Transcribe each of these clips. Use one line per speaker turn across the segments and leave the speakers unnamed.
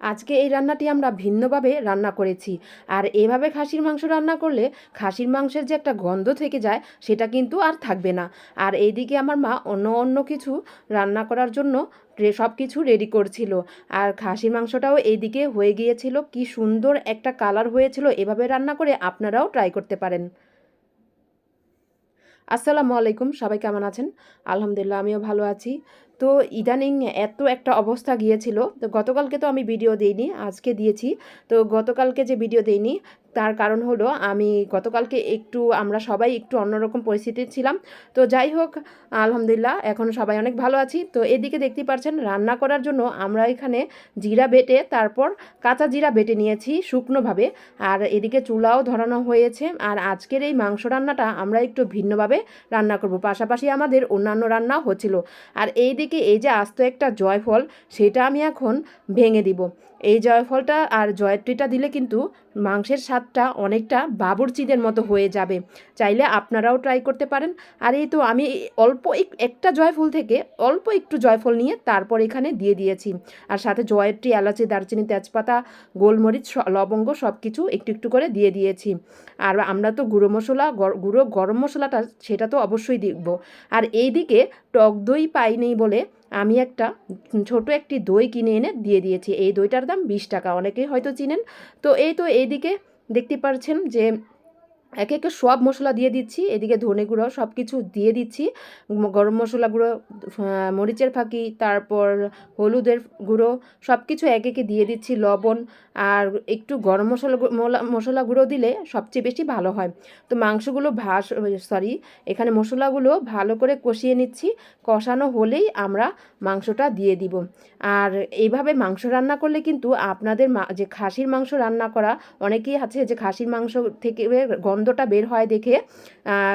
আজকে এই রান্নাটি আমরা ভিন্নভাবে রান্না করেছি। আর এভাবে খাসির মাংস রান্না করলে খাসির মাংসের যে একটা গন্ধ থেকে যায়, সেটা কিন্তু আর থাকবে না। আর এইদিকে আমার মা অন্য অন্য কিছু রান্না করার জন্য সব কিছু রেডি করছিল। আর খাসির মাংসটাও এইদিকে হয়ে গিয়েছিল। কি সুন্দর একটা কালার হয়েছিল। এভাবে রান্না করে আপনারাও ট্রাই করতে পারেন। আসসালামু আলাইকুম, সবাই কেমন আছেন? আলহামদুলিল্লাহ, আমিও ভালো আছি। তো ইদানিং এত একটা অবস্থা গিয়েছিল, তো গতকালকে তো আমি ভিডিও দিইনি, আজকে দিয়েছি। তো গতকালকে যে ভিডিও দিইনি তার কারণ হলো আমি গতকালকে একটু, আমরা সবাই একটু অন্যরকম পরিস্থিতি ছিলাম। তো যাই হোক, আলহামদুলিল্লাহ এখন সবাই অনেক ভালো আছি। তো এদিকে দেখতে পাচ্ছেন, রান্না করার জন্য আমরা এখানে জিরা বেটে, তারপর কাঁচা জিরা বেটে নিয়েছি শুকনোভাবে। আর এদিকে চুলাও ধরানো হয়েছে। আর আজকের এই মাংস রান্নাটা আমরা একটু ভিন্নভাবে রান্না করব। পাশাপাশি আমাদের অন্যান্য রান্নাও হচ্ছিল। আর এই দিকে এই যে আস্ত একটা জয়ফল, সেটা আমি এখন ভেঙে দিব। এই জয়ফলটা আর জয়ত্রীটা দিলে কিন্তু মাংসের স্বাদটা অনেকটা বাবুরচিদের মতো হয়ে যাবে। চাইলে আপনারাও ট্রাই করতে পারেন। আর এই তো আমি অল্প এক- একটা জয়ফল থেকে অল্প একটু জয়ফল নিয়ে তারপর এখানে দিয়ে দিয়েছি। আর সাথে জয়ত্রী, এলাচি, দারচিনি, তেজপাতা, গোলমরিচ লবঙ্গ সব কিছু একটু একটু করে দিয়ে দিয়েছি। আর আমরা তো গুঁড়ো মশলা গুঁড়ো গরম মশলাটা সেটা তো অবশ্যই দিব আর এইদিকে টক দই পাইনি বলে আমি একটা ছোট একটি দই কিনে এনে দিয়ে দিয়েছি। এই দইটার দাম বিশ টাকা, অনেকেই হয়তো চিনেন। তো এই তো এইদিকে দেখতে পাচ্ছেন যে একে একে সব মশলা দিয়ে দিচ্ছি, এদিকে ধনে গুঁড়ো সব কিছু দিয়ে দিচ্ছি গরম মশলা গুঁড়ো মরিচের ফাঁকি, তারপর হলুদের গুঁড়ো সব কিছু একে একে দিয়ে দিচ্ছি, লবণ আর একটু গরম মশলা মশলা গুঁড়ো দিলে সবচেয়ে বেশি ভালো হয়। তো মাংসগুলো ভাস সরি এখানে মশলাগুলো ভালো করে কষিয়ে নিচ্ছি, কষানো হলেই আমরা মাংসটা দিয়ে দিব। আর এইভাবে মাংস রান্না করলে কিন্তু আপনাদের যে খাসির মাংস রান্না করা, অনেকেই আছে যে খাসির মাংস থেকে গন্ধটা বের হয় দেখে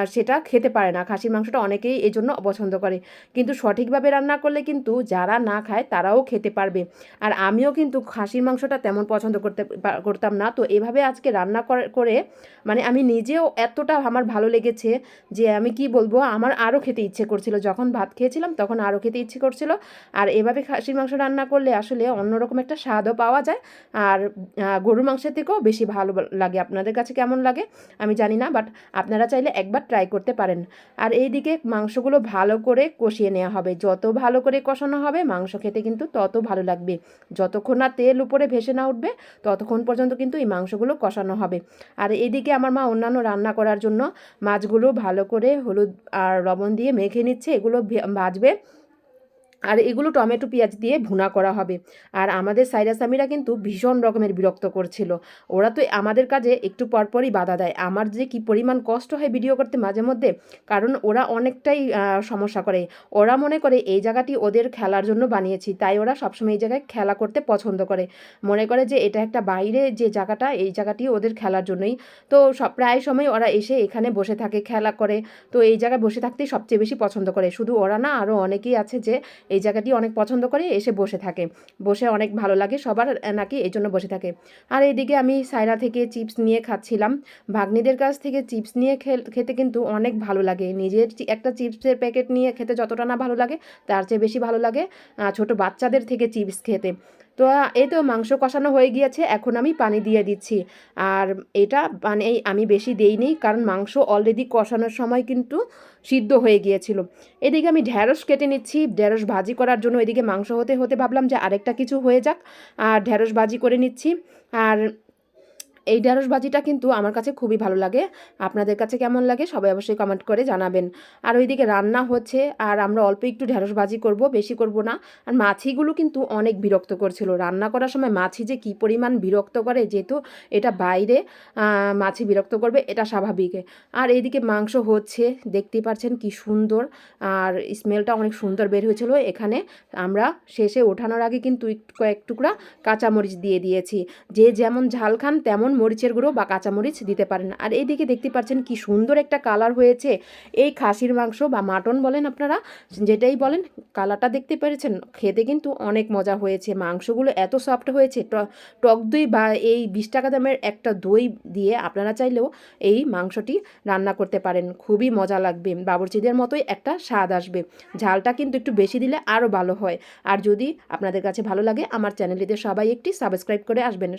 সেটা খেতে পারে না। খাসির মাংসটা অনেকেই এই জন্য অপছন্দ করে। কিন্তু সঠিকভাবে রান্না করলে কিন্তু যারা না খায় তারাও খেতে পারবে। আর আমিও কিন্তু খাসির মাংসটা তেমন পছন্দ করতে করতাম না। তো এভাবে আজকে রান্না করে- মানে আমি নিজেও এতটা আমার ভালো লেগেছে যে আমি কি বলব, আমার আরও খেতে ইচ্ছে করছিল। যখন ভাত খেয়েছিলাম তখন আরও খেতে ইচ্ছে করছিল। আর এভাবে খাসির মাংস রান্না করলে আসলে অন্যরকম একটা স্বাদও পাওয়া যায়। আর গরুর মাংসের থেকেও বেশি ভালো লাগে। আপনাদের কাছে কেমন লাগে? আমি জানি না বাট আপনারা চাইলে একবার ট্রাই করতে পারেন। আর এইদিকে মাংসগুলো ভালো করে কষিয়ে নেওয়া হবে। যত ভালো করে কষানো হবে, মাংস খেতে কিন্তু তত ভালো লাগবে। যতক্ষণ না তেল উপরে ভেসে না উঠবে, ততক্ষণ পর্যন্ত কিন্তু এই মাংসগুলো কষানো হবে। আর এদিকে আমার মা অন্যান্য রান্না করার জন্য মাছগুলো ভালো করে হলুদ আর লবণ দিয়ে মেখে নিচ্ছে। এগুলো ভাজবে। আর এগুলো টমেটো পেঁয়াজ দিয়ে ভুনা করা হবে। আর আমাদের সাইরাস আমিরা কিন্তু ভীষণ রকমের বিরক্ত করছিল। ওরা তো আমাদের কাজে একটু পরপরই বাধা দেয়। আমার যে কি পরিমাণ কষ্ট হয় ভিডিও করতে মাঝে মধ্যে, কারণ ওরা অনেকটাই সমস্যা করে। ওরা মনে করে এই জায়গাটি ওদের খেলার জন্য বানিয়েছি, তাই ওরা সবসময় এই জায়গায় খেলা করতে পছন্দ করে। মনে করে যে এটা একটা বাইরে যে জায়গাটা, এই জায়গাটি ওদের খেলার জন্যই। তো সব, প্রায় সময় ওরা এসে এখানে বসে থাকে, খেলা করে। তো এই জায়গায় বসে থাকতেই সবচেয়ে বেশি পছন্দ করে। শুধু ওরা না আরও অনেকেই আছে যে এই জায়গাটি অনেক পছন্দ করে, এসে বসে থাকে। বসে অনেক ভালো লাগে, সবার নাকি এই জন্য বসে থাকে। আর এইদিকে আমি সাইরা থেকে চিপস নিয়ে খাচ্ছিলাম। ভাগ্নিদের কাছ থেকে চিপস নিয়ে খেতে কিন্তু অনেক ভালো লাগে। নিজের একটা চিপসের প্যাকেট নিয়ে খেতে যতটা না ভালো লাগে, তার চেয়ে বেশি ভালো লাগে ছোট বাচ্চাদের থেকে চিপস খেতে। তো এই তো মাংস কষানো হয়ে গিয়েছে, এখন আমি পানি দিয়ে দিচ্ছি। আর এটা মানে আমি বেশি দেইনি, কারণ মাংস অলরেডি কষানোর সময় কিন্তু সিদ্ধ হয়ে গিয়েছিল। এদিকে আমি ঢ্যাঁড়স কেটে নিচ্ছি ঢ্যাঁড়স ভাজি করার জন্য এদিকে মাংস হতে হতে ভাবলাম যে আরেকটা কিছু হয়ে যাক। আর ঢ্যাঁড়স ভাজি করে নিচ্ছি। আর এই ঢ্যাঁড়স ভাজিটা কিন্তু আমার কাছে খুবই ভালো লাগে। আপনাদের কাছে কেমন লাগে সবাই অবশ্যই কমেন্ট করে জানাবেন। আর ওইদিকে রান্না হচ্ছে, আর আমরা অল্প একটু ঢ্যাঁড়স ভাজি করব, বেশি করব না। আর মাছিগুলো কিন্তু অনেক বিরক্ত করছিল। রান্না করার সময় মাছি যে কী পরিমাণ বিরক্ত করে যেহেতু এটা বাইরে মাছি বিরক্ত করবে এটা স্বাভাবিক। আর এইদিকে মাংস হচ্ছে, দেখতেই পাচ্ছেন কি সুন্দর। আর স্মেলটা অনেক সুন্দর বের হয়েছিল এখানে। আমরা শেষে ওঠানোর আগে কিন্তু কয়েক টুকরা কাঁচামরিচ দিয়ে দিয়েছি। যে যেমন ঝাল খান, তেমন মরিচের গুঁড়ো বা কাঁচামরিচ দিতে পারেন। আর এইদিকে দেখতে পাচ্ছেন কি সুন্দর একটা কালার হয়েছে। এই খাসির মাংস বা মাটন বলেন আপনারা, যেটাই বলেন, কালারটা দেখতে পেরেছেন। খেতে কিন্তু অনেক মজা হয়েছে। মাংসগুলো এত সফট হয়েছে। টক দই বা এই বিশ টাকা দামের একটা দই দিয়ে আপনারা চাইলেও এই মাংসটি রান্না করতে পারেন। খুবই মজা লাগবে। বাবরচিদের মতোই একটা স্বাদ আসবে। ঝালটা কিন্তু একটু বেশি দিলে আরও ভালো হয়। আর যদি আপনাদের কাছে ভালো লাগে, আমার চ্যানেলটিতে সবাই একটি সাবস্ক্রাইব করে আসবেন।